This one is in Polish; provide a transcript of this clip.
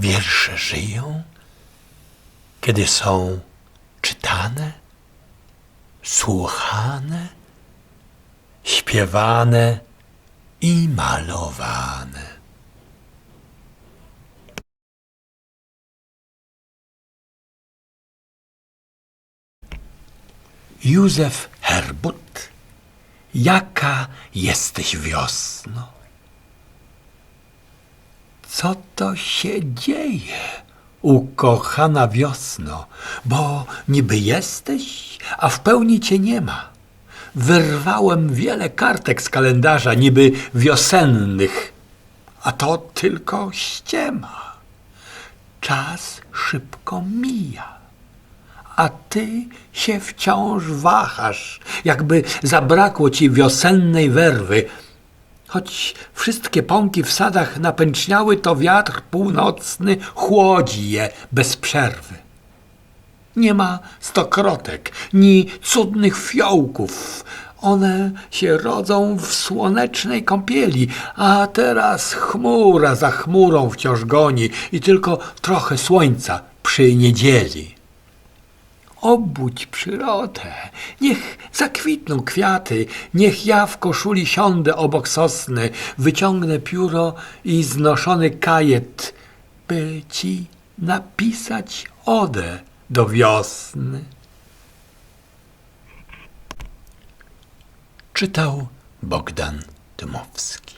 wiersze żyją, kiedy są czytane, słuchane, śpiewane i malowane. Józef Herbut, jaka jesteś wiosno? Co to się dzieje, ukochana wiosno? Bo niby jesteś, a w pełni cię nie ma. Wyrwałem wiele kartek z kalendarza, niby wiosennych, a to tylko ściema. Czas szybko mija a ty się wciąż wahasz, jakby zabrakło ci wiosennej werwy. Choć wszystkie pąki w sadach napęczniały, to wiatr północny chłodzi je bez przerwy. Nie ma stokrotek, ni cudnych fiołków. One się rodzą w słonecznej kąpieli, a teraz chmura za chmurą wciąż goni i tylko trochę słońca przy niedzieli. Obudź przyrodę, niech zakwitną kwiaty, niech ja w koszuli siądę obok sosny, wyciągnę pióro i znoszony kajet, by ci napisać odę do wiosny. Czytał Bogdan Dymowski.